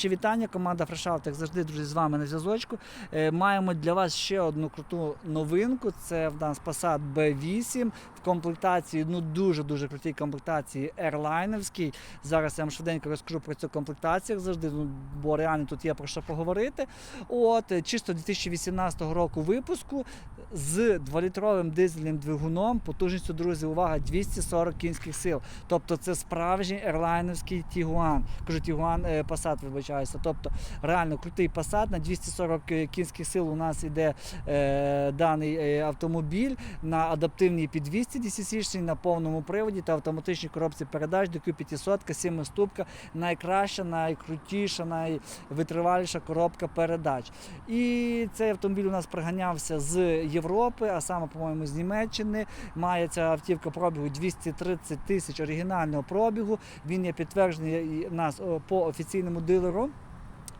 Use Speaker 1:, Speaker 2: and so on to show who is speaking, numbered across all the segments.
Speaker 1: Ще вітання, команда Фрешаут, як завжди, друзі, з вами на зв'язочку. Е, Маємо для вас ще одну круту новинку. Це в нас Passat B8 в комплектації, ну дуже-дуже крутій комплектації ерлайнерській. Зараз я вам швиденько розкажу про цю комплектацію, як завжди, ну, бо реально тут є про що поговорити. От, е, чисто 2018 року випуску з 2-літровим дизельним двигуном, потужністю, друзі, увага, 240 кінських сил. Тобто це справжній ерлайнерський Тігуан. Кажу, Тігуан е, Passat, вибачаюся. Тобто реально крутий Passat на 240 кінських сил у нас іде е, даний е, автомобіль на адаптивній підвісці DCC, на повному приводі та автоматичній коробці передач DQ 500, 7 ступка, найкраща, найкрутіша, найвитриваліша коробка передач. І цей автомобіль у нас приганявся з Європи, а саме, по-моєму, з Німеччини. Має ця автівка пробігу 230 тисяч оригінального пробігу. Він є підтверджений нас по офіційному дилеру.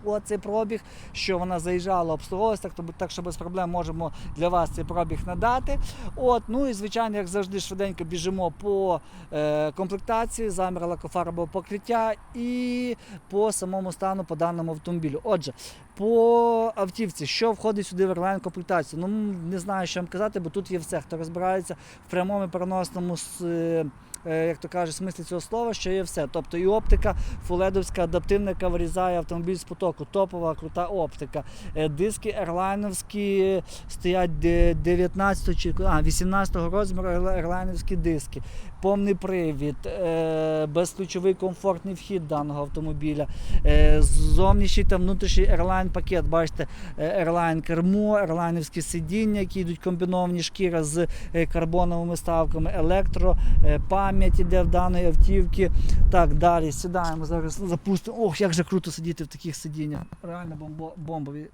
Speaker 1: От цей пробіг, що вона заїжджала, обслуговувалася, так, тобто- так що без проблем можемо для вас цей пробіг надати. От, ну і звичайно, як завжди, швиденько біжимо по е, комплектації, замір лакофарбового покриття і по самому стану по даному автомобілю. Отже, по автівці, що входить сюди в Airline комплектацію? Ну не знаю, що вам казати, бо тут є все, хто розбирається в прямому переносному е, е, як то кажуть, смислі цього слова, що є все. Тобто і оптика фуледовська адаптивна, яка вирізає автомобіль з потоку, топова, крута оптика. Е, Диски ерлайновські стоять 19 чи 18 розміру ерла- ерлайновські диски. Повний привід, е, безключовий комфортний вхід даного автомобіля, е, зовнішній та внутрішній ерлайн пакет. Бачите, ерлайн кермо, ерлайнівські сидіння, які йдуть комбіновані шкіра з е, карбоновими ставками, електро, е, пам'ять іде в даної автівки. Так, далі сідаємо, зараз запустимо. Ох, як же круто сидіти в таких сидіннях. Реально бомбо- бомбові.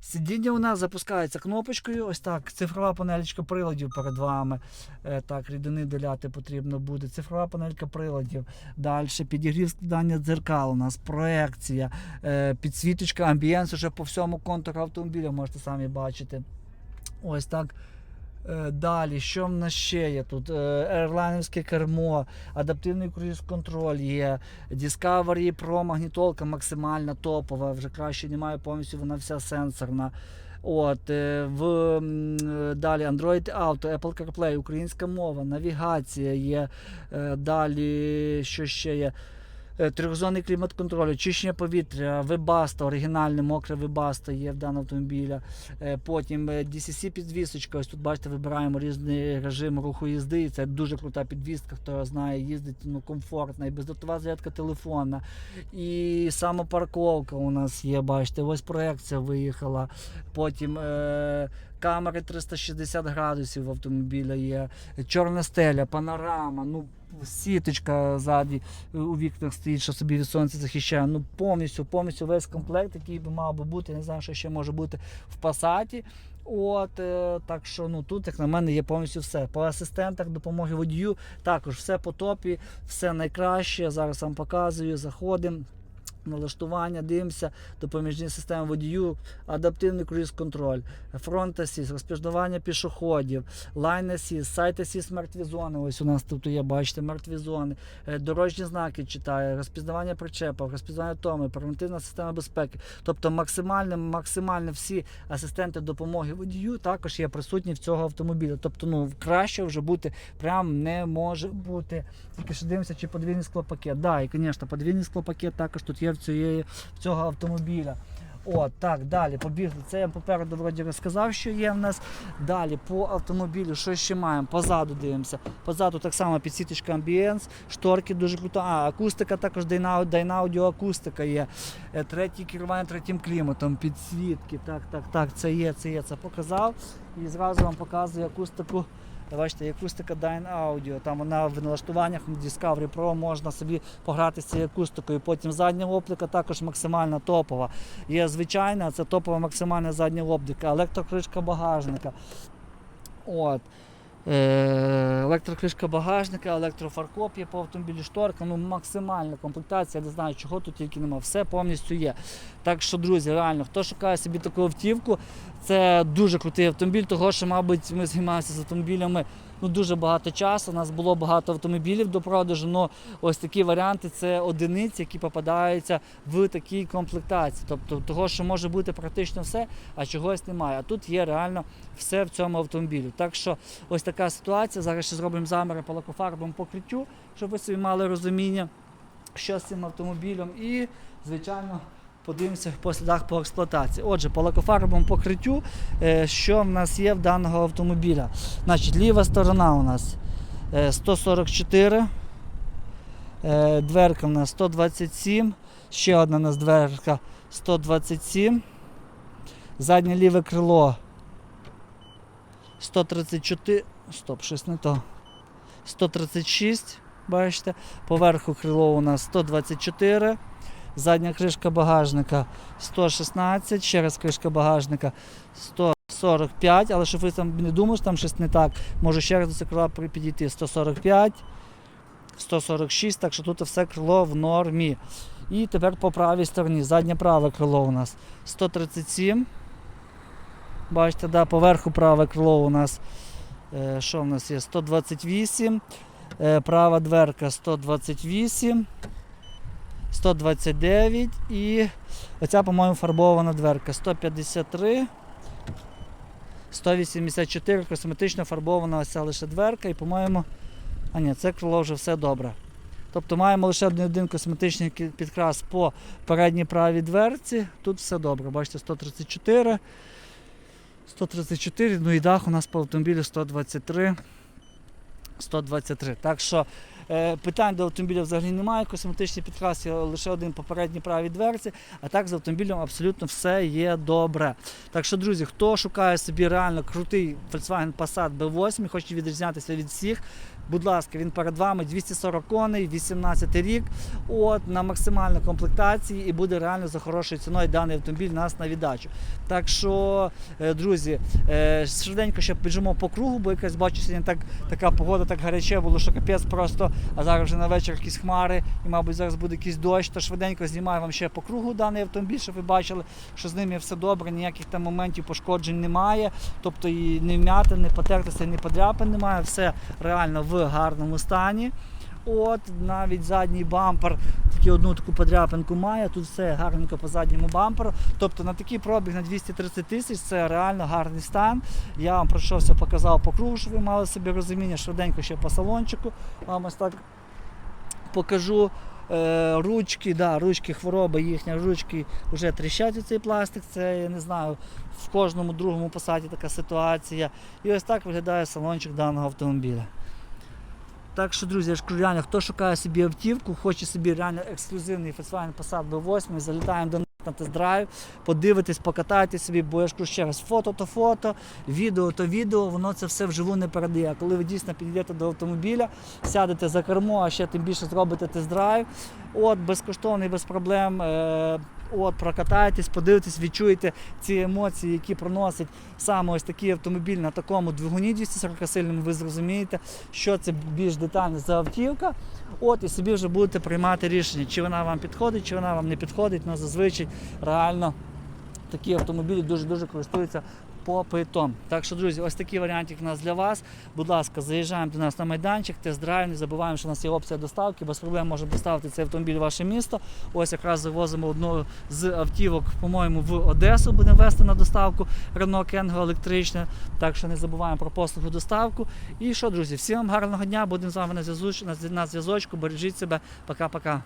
Speaker 1: Сидіння у нас запускається кнопочкою. Ось так. Цифрова панелька приладів перед вами. Е, Так, рідини доляти потрібно буде. Цифрова панелька приладів. Далі підігрів складання дзеркал. У нас проекція, е, підсвіточка, амбієнс уже по всьому контуру автомобіля можете самі бачити. Ось так. Е, Далі, що в нас ще є тут? Е, Ерлайнерське кермо, адаптивний круїз-контроль є, Discovery Pro магнітолка максимальна топова, вже краще немає, повністю вона вся сенсорна. От, е, в, далі Android Auto, Apple CarPlay, українська мова, навігація є. Далі, що ще є? Е, Трьохзонний клімат-контроль, очищення повітря, Webasto, оригінальне мокре Webasto є в даному автомобіля. Е, Потім е, DCC підвісочка. Ось тут бачите, вибираємо різний режим руху їзди. Це дуже крута підвіска, хто знає, їздить ну, комфортна, і бездротова зарядка телефона. І самопарковка у нас є, бачите, ось проекція виїхала. Потім е, камери 360 градусів в автомобіля є, чорна стеля, панорама. ну Сіточка ззаді е, у вікнах стоїть, що собі від сонця захищає. Ну повністю, повністю весь комплект, який би мав би бути. Не знаю, що ще може бути в пасаті. От е, так що ну тут, як на мене, є повністю все. По асистентах допомоги водію також все по топі, все найкраще. Зараз вам показую, заходимо. Налаштування, дивимося, допоміжні системи водію, адаптивний круїз-контроль, фронт асіс, розпізнавання пішоходів, лайн асіс, сайт асіс мертві зони. Ось у нас тут є, бачите, мертві зони, Е, дорожні знаки читає, розпізнавання причепів, розпізнавання томи, превентивна система безпеки. Тобто максимально, максимально всі асистенти допомоги водію також є присутні в цього автомобіля. Тобто, ну краще вже бути прям не може бути. Тільки що дивимося, чи подвійний склопакет. Да, і, звісно, подвійний склопакет також тут є в, цієї, в цього автомобіля. От, так, далі побігли. Це я попереду вроді розказав, що є в нас. Далі по автомобілю, що ще маємо? Позаду дивимося. Позаду так само підсіточка амбієнс, шторки дуже круто. А, акустика також Dynaaudio акустика є. Е, Третє керування третім кліматом, підсвітки. Так, так, так, це є, це є. Це показав. І зразу вам показую акустику. Бачите, акустика Dyne Audio. Там вона в налаштуваннях Discovery Pro можна собі пограти з цією акустикою. Потім задня оптика також максимально топова. Є звичайна, це топова максимальна задня оптика, електрокришка багажника. От. Е, електрокришка багажника, електрофаркоп є по автомобілі шторка, ну максимальна комплектація, я не знаю, чого тут тільки нема. Все повністю є. Так що, друзі, реально, хто шукає собі таку автівку, це дуже крутий автомобіль, того що, мабуть, ми займаємося з автомобілями ну, дуже багато часу. У нас було багато автомобілів до продажу. але ось такі варіанти це одиниці, які попадаються в такій комплектації. Тобто того, що може бути практично все, а чогось немає. А тут є реально все в цьому автомобілі. Так що ось така ситуація. Зараз ще зробимо заміри по лакофарбовому покриттю, щоб ви собі мали розуміння, що з цим автомобілем. І, звичайно, подивимося по слідах по експлуатації. Отже, по лакофарбовому покриттю, е, що в нас є в даного автомобіля. Значить, ліва сторона у нас е, 144, е, дверка у нас 127, ще одна у нас дверка 127, заднє ліве крило 134, стоп, щось не то. 136, бачите, поверху крило у нас 124. Задня кришка багажника 116, ще раз кришка багажника 145, але щоб ви там не що там щось не так, можу ще раз до цього крила підійти 145, 146, так що тут все крило в нормі. І тепер по правій стороні, заднє праве крило у нас 137. Бачите, да, поверху праве крило у нас, е, що в нас є? 128, е, права дверка 128. 129 і оця, по-моєму, фарбована дверка 153, 184, косметично фарбована ось ця лише дверка і, по-моєму, а ні, це крило вже все добре. Тобто маємо лише один, косметичний підкрас по передній правій дверці. Тут все добре. Бачите, 134, 134, ну і дах у нас по автомобілю 123. 123. Так що питань до автомобіля взагалі немає. косметичні підкраси, є лише один попередні праві дверці, а так з автомобілем абсолютно все є добре. Так що, друзі, хто шукає собі реально крутий Volkswagen Passat B8, хоче відрізнятися від всіх. Будь ласка, він перед вами. 240 коней, 18 рік, от на максимальній комплектації і буде реально за хорошою ціною даний автомобіль нас на віддачу. Так що, е, друзі, е, швиденько ще біжимо по кругу, бо якось бачу сьогодні так, така погода так гаряче було, що капець просто, а зараз вже на вечір якісь хмари, і, мабуть, зараз буде якийсь дощ, то швиденько знімаю вам ще по кругу даний автомобіль, щоб ви бачили, що з ним є все добре, ніяких там моментів пошкоджень немає. Тобто і не вмяти, не потертися, не подряпин немає, все реально в гарному стані. От, навіть задній бампер, тільки одну таку подряпинку має, тут все гарненько по задньому бамперу. Тобто на такий пробіг на 230 тисяч це реально гарний стан. Я вам пройшовся, показав по кругу, щоб ви мали собі розуміння, швиденько ще по салончику. Вам ось так покажу. Е, ручки, да, ручки хвороба, їхні ручки вже тріщать у цей пластик. Це я не знаю, в кожному другому посаді така ситуація. І ось так виглядає салончик даного автомобіля. Так що, друзі, я ж кажу, реально, хто шукає собі автівку, хоче собі реально ексклюзивний Volkswagen Passat B8, залітаємо до них на тест-драйв, подивитись, покатайтесь собі, бо я ж кажу ще раз, фото то фото, відео то відео, воно це все вживу не передає. А коли ви дійсно підійдете до автомобіля, сядете за кермо, а ще тим більше зробите тест-драйв, от безкоштовний, без проблем. Е- От, прокатаєтесь, подивитесь, відчуєте ці емоції, які проносить саме ось такий автомобіль на такому двигуні 240 сильному, ви зрозумієте, що це більш детально за автівка. От і собі вже будете приймати рішення, чи вона вам підходить, чи вона вам не підходить. але зазвичай реально такі автомобілі дуже-дуже користуються попитом. Так що, друзі, ось такий варіантик у нас для вас. Будь ласка, заїжджаємо до нас на майданчик, тест-драйв, не забуваємо, що у нас є опція доставки, без проблем можемо доставити цей автомобіль в ваше місто. Ось якраз завозимо одну з автівок, по-моєму, в Одесу будемо вести на доставку Renault Kengo електричне. Так що не забуваємо про послугу доставку. І що, друзі, всім вам гарного дня, будемо з вами на зв'язочку, на зв'язочку. Бережіть себе. Пока-пока.